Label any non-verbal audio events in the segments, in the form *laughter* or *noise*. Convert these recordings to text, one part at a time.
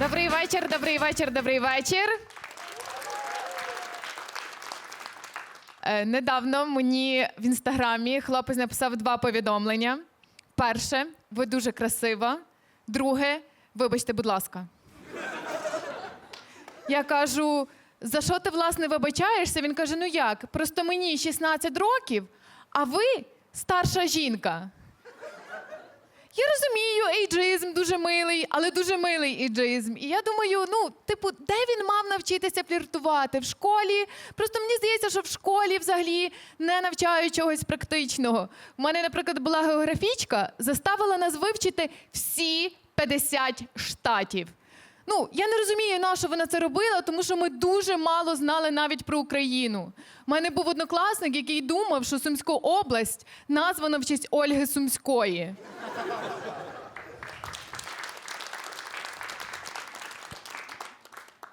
Добрий вечір, добрий вечір, добрий вечір. Е, недавно мені в інстаграмі хлопець написав два повідомлення. Перше, ви дуже красива. Друге, вибачте, будь ласка. Я кажу: за що ти власне вибачаєшся? Він каже: ну як? Просто мені 16 років, а ви старша жінка. Я розумію, ейджизм дуже милий, але дуже милий ейджизм. І я думаю, ну, типу, де він мав навчитися фліртувати? В школі? Просто мені здається, що в школі взагалі не навчають чогось практичного. У мене, наприклад, була географічка, заставила нас вивчити всі 50 штатів. Ну, я не розумію, на що вона це робила, тому що ми дуже мало знали навіть про Україну. У мене був однокласник, який думав, що Сумська область названа в честь Ольги Сумської.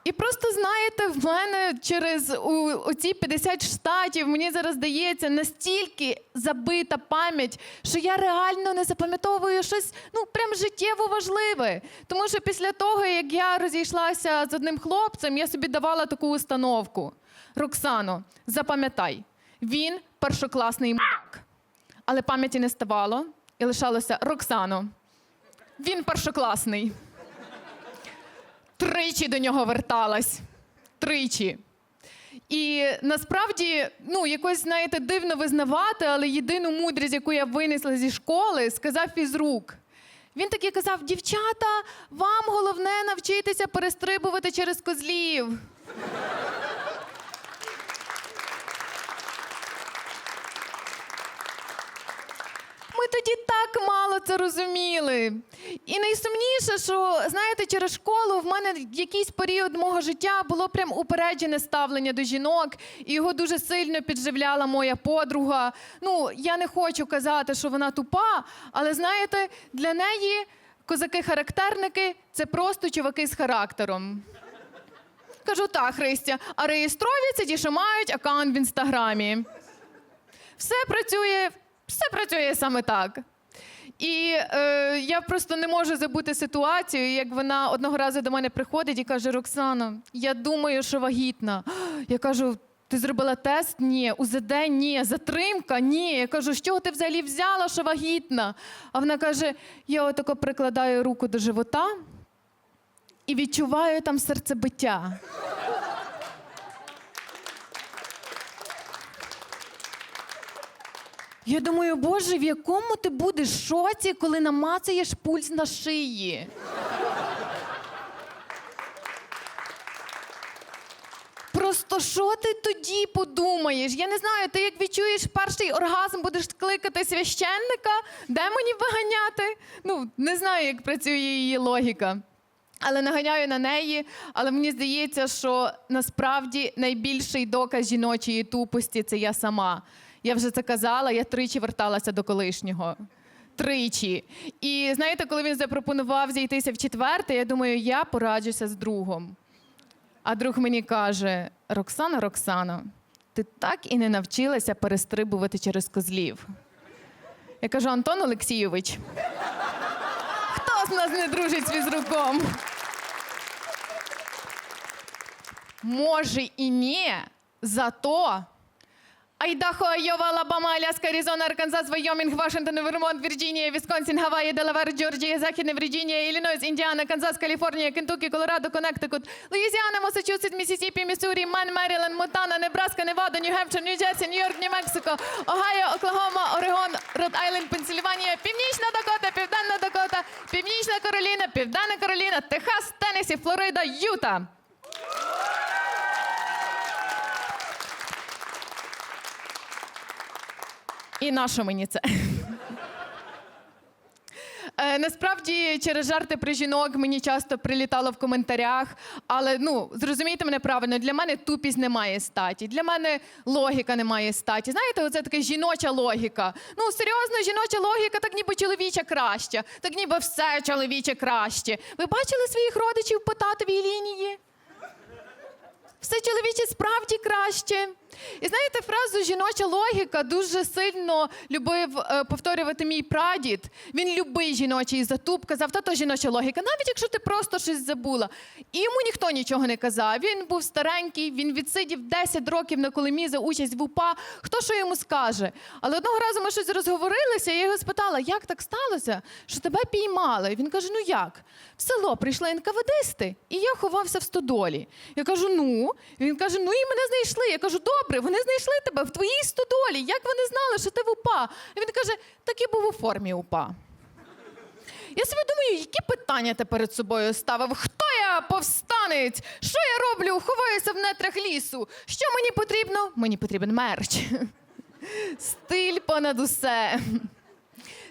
І просто знаєте, в мене через у, оці 50 штатів мені зараз здається настільки забита пам'ять, що я реально не запам'ятовую щось ну прям життєво важливе. Тому що після того, як я розійшлася з одним хлопцем, я собі давала таку установку: Роксано, запам'ятай, він першокласний мудак. Але пам'яті не ставало, і лишалося Роксано. Він першокласний. Тричі до нього верталась. Тричі. І насправді, ну, якось, знаєте, дивно визнавати, але єдину мудрість, яку я винесла зі школи, сказав фізрук. Він таки казав: дівчата, вам головне навчитися перестрибувати через козлів. Ми тоді так мало це розуміли. І найсумніше, що знаєте, через школу в мене якийсь період мого життя було прям упереджене ставлення до жінок, і його дуже сильно підживляла моя подруга. Ну, я не хочу казати, що вона тупа, але знаєте, для неї козаки-характерники це просто чуваки з характером. Кажу, так, Христя, а реєстровуються ті, що мають аккаунт в інстаграмі. Все працює, все працює саме так. І е, я просто не можу забути ситуацію, як вона одного разу до мене приходить і каже: Роксана, я думаю, що вагітна. *gasps* Я кажу. Ти зробила тест? Ні. УЗД? Ні. Затримка? Ні. Я кажу, з чого ти взагалі взяла, що вагітна? А вона каже: я отако прикладаю руку до живота і відчуваю там серцебиття. Я думаю, боже, в якому ти будеш шоці, коли намацаєш пульс на шиї? Просто що ти тоді подумаєш? Я не знаю, ти як відчуєш перший оргазм, будеш кликати священника, демонів виганяти. Ну, не знаю, як працює її логіка. Але наганяю на неї. Але мені здається, що насправді найбільший доказ жіночої тупості це я сама. Я вже це казала, я тричі верталася до колишнього. Тричі. І знаєте, коли він запропонував зійтися в четверте, я думаю, я пораджуся з другом. А друг мені каже: Роксана, Роксана, ти так і не навчилася перестрибувати через козлів. Я кажу, Антон Олексійович, хто з нас не дружить з фізруком? Може і ні, зато Айдахо, Айова, Алабама, Аляска, Аризона, Арканзас, Вайомінг, Вашингтон, Вермонт, Вірджинія, Вісконсін, Гаваї, Делавер, Джорджія, Західна Вірджинія, Іллінойс, Індіана, Канзас, Каліфорнія, Кентукі, Колорадо, Коннектикут, Луїзіана, Масачусетс, Місісіпі, Міссурі, Ман, Меріленд, Монтана, Небраска, Невада, Нью-Гемпшир, Нью-Джерсі, Нью-Йорк, Нью-Мексико, Огайо, Оклахома, Орегон, Род-Айленд, Пенсильванія, Північна Дакота, Південна Дакота, Північна Кароліна, Південна Кароліна, Техас, Теннессі, Флорида, Юта. І на що мені це? Е, насправді через жарти про жінок мені часто прилітало в коментарях, але ну зрозумійте мене правильно, для мене тупість не має статі. Для мене логіка не має статі. Знаєте, оце така жіноча логіка. Ну серйозно, жіноча логіка, так ніби чоловіча краща, так ніби все чоловіче краще. Ви бачили своїх родичів по татовій лінії? Все чоловіче справді краще. І знаєте, фразу жіноча логіка дуже сильно любив е, повторювати мій прадід. Він любий жіночий затуп, казав, та то жіноча логіка, навіть якщо ти просто щось забула. І йому ніхто нічого не казав. Він був старенький, він відсидів 10 років на колемі за участь в УПА. Хто що йому скаже? Але одного разу ми щось розговорилися, і я його спитала, як так сталося, що тебе піймали? І він каже: Ну як? В село прийшли НКВДисти, і я ховався в стодолі. Я кажу: ну. Він каже: Ну і мене знайшли. Я кажу, добре, вони знайшли тебе в твоїй стодолі. Як вони знали, що ти в УПА? І він каже: так і був у формі УПА. Я собі думаю, які питання ти перед собою ставив? Хто я повстанець? Що я роблю? Ховаюся в нетрах лісу. Що мені потрібно? Мені потрібен мерч. Стиль понад усе.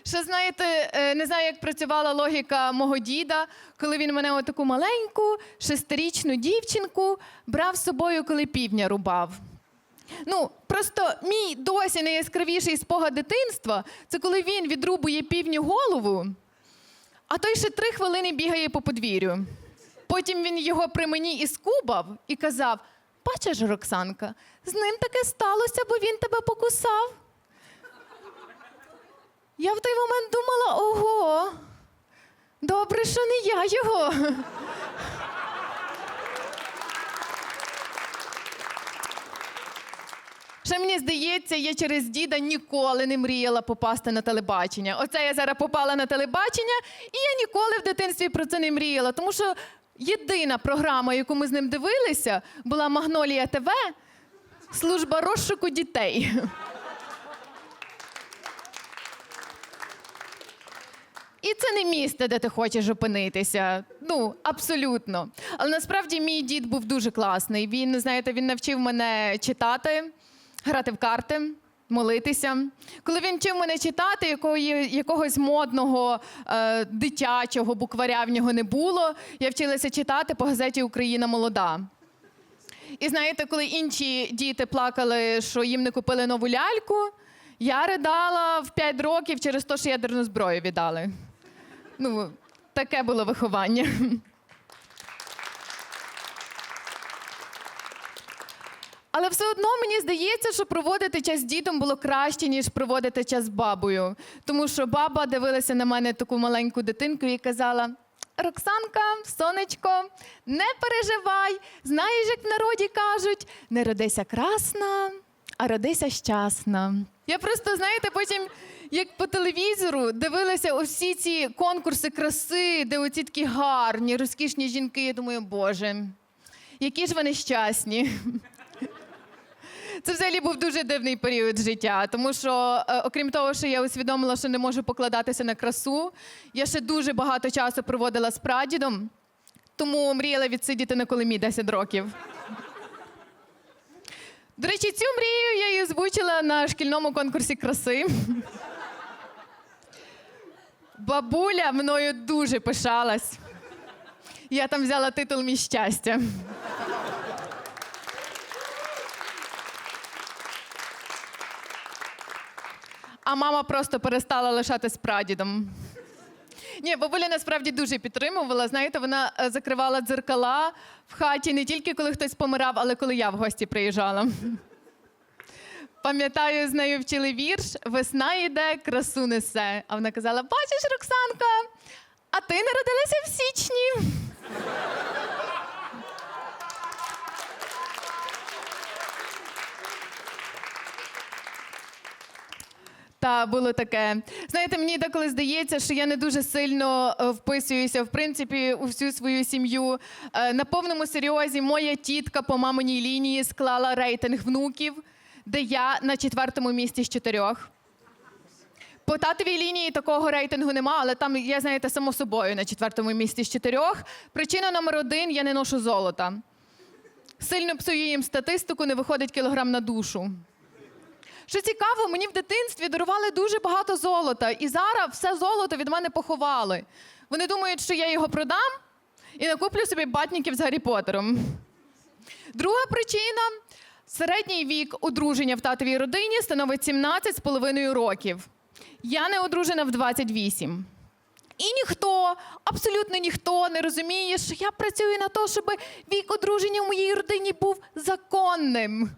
Ще знаєте, е, не знаю, як працювала логіка мого діда, коли він мене отаку маленьку, шестирічну дівчинку брав з собою, коли півня рубав. Ну, просто мій досі найяскравіший спогад дитинства це коли він відрубує півню голову, а той ще три хвилини бігає по подвір'ю. Потім він його при мені іскубав і казав: Бачиш, Роксанка, з ним таке сталося, бо він тебе покусав. Я в той момент думала: ого, добре, що не я його. Ще мені здається, я через діда ніколи не мріяла попасти на телебачення. Оце я зараз попала на телебачення, і я ніколи в дитинстві про це не мріяла. Тому що єдина програма, яку ми з ним дивилися, була Магнолія ТВ, служба розшуку дітей. І це не місце, де ти хочеш опинитися. Ну, абсолютно. Але насправді мій дід був дуже класний. Він, знаєте, він навчив мене читати, грати в карти, молитися. Коли він вчив мене читати, якої, якогось модного е, дитячого букваря в нього не було, я вчилася читати по газеті Україна молода. І знаєте, коли інші діти плакали, що їм не купили нову ляльку, я ридала в 5 років через те, що ядерну зброю віддали. Ну, таке було виховання. Але все одно мені здається, що проводити час з дідом було краще, ніж проводити час з бабою. Тому що баба дивилася на мене таку маленьку дитинку і казала: Роксанка, сонечко, не переживай, знаєш, як в народі кажуть, не родися красна, а родися щасна. Я просто, знаєте, потім, як по телевізору, дивилася усі ці конкурси краси, де оці такі гарні, розкішні жінки. Я думаю, боже, які ж вони щасні. Це взагалі був дуже дивний період життя, тому що, е, окрім того, що я усвідомила, що не можу покладатися на красу, я ще дуже багато часу проводила з прадідом, тому мріяла відсидіти на колемі 10 років. До речі, цю мрію я і озвучила на шкільному конкурсі краси. Бабуля мною дуже пишалась. Я там взяла титул мій щастя. А мама просто перестала лишатись прадідом. Ні, бабуля насправді дуже підтримувала. Знаєте, вона е, закривала дзеркала в хаті не тільки коли хтось помирав, але коли я в гості приїжджала. Пам'ятаю, з нею вчили вірш Весна йде, красу несе. А вона казала: Бачиш, Роксанка, а ти народилася в січні. Та було таке. Знаєте, мені деколи здається, що я не дуже сильно е, вписуюся в принципі у всю свою сім'ю. Е, На повному серйозі моя тітка по маминій лінії склала рейтинг внуків, де я на четвертому місці з чотирьох. По татовій лінії такого рейтингу нема, але там я, знаєте, само собою на четвертому місці з чотирьох. Причина номер один я не ношу золота. Сильно псую їм статистику, не виходить кілограм на душу. Що цікаво, мені в дитинстві дарували дуже багато золота, і зараз все золото від мене поховали. Вони думають, що я його продам і накуплю собі батників з Гаррі Поттером. Друга причина середній вік одруження в татовій родині становить 17 з половиною років. Я не одружена в 28. І ніхто, абсолютно ніхто не розуміє, що я працюю на те, щоб вік одруження в моїй родині був законним.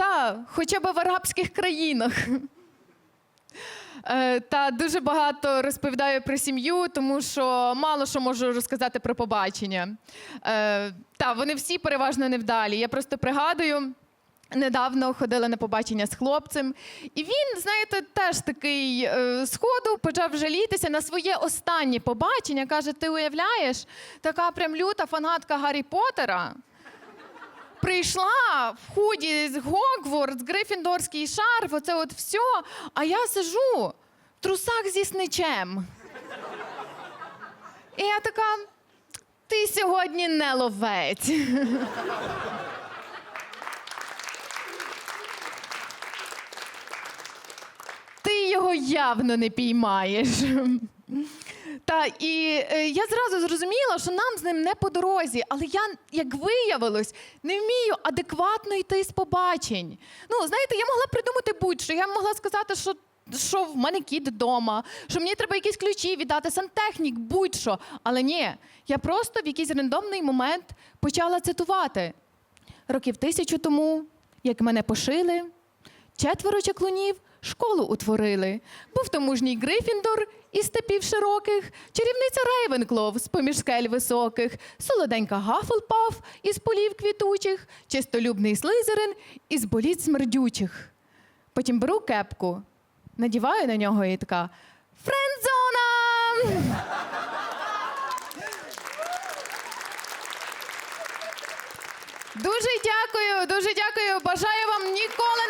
Та, хоча б в арабських країнах. Е, Та дуже багато розповідаю про сім'ю, тому що мало що можу розказати про побачення. Е, Та вони всі переважно невдалі. Я просто пригадую. Недавно ходила на побачення з хлопцем, і він, знаєте, теж такий е, сходу почав жалітися на своє останнє побачення. Каже: ти уявляєш, така прям люта фанатка Гаррі Поттера прийшла в худі з Гогвардс, Грифіндорський шарф, оце от все, а я сижу в трусах зі сничем. І я така: ти сьогодні не ловець. Ти його явно не піймаєш. Та і е, я зразу зрозуміла, що нам з ним не по дорозі, але я, як виявилось, не вмію адекватно йти з побачень. Ну, знаєте, я могла придумати будь-що. Я могла сказати, що. Що в мене кіт вдома, що мені треба якісь ключі віддати, сантехнік, будь-що. Але ні, я просто в якийсь рандомний момент почала цитувати. Років тисячу тому, як мене пошили, четверо чаклунів школу утворили. Був то мужній Грифіндор із степів широких, чарівниця Рейвенклов з поміж скель високих, солоденька Гафлпаф із полів квітучих, чистолюбний Слизерин із боліт смердючих. Потім беру кепку, надіваю на нього і така Френдзона! Дуже дякую, дуже дякую. Бажаю вам ніколи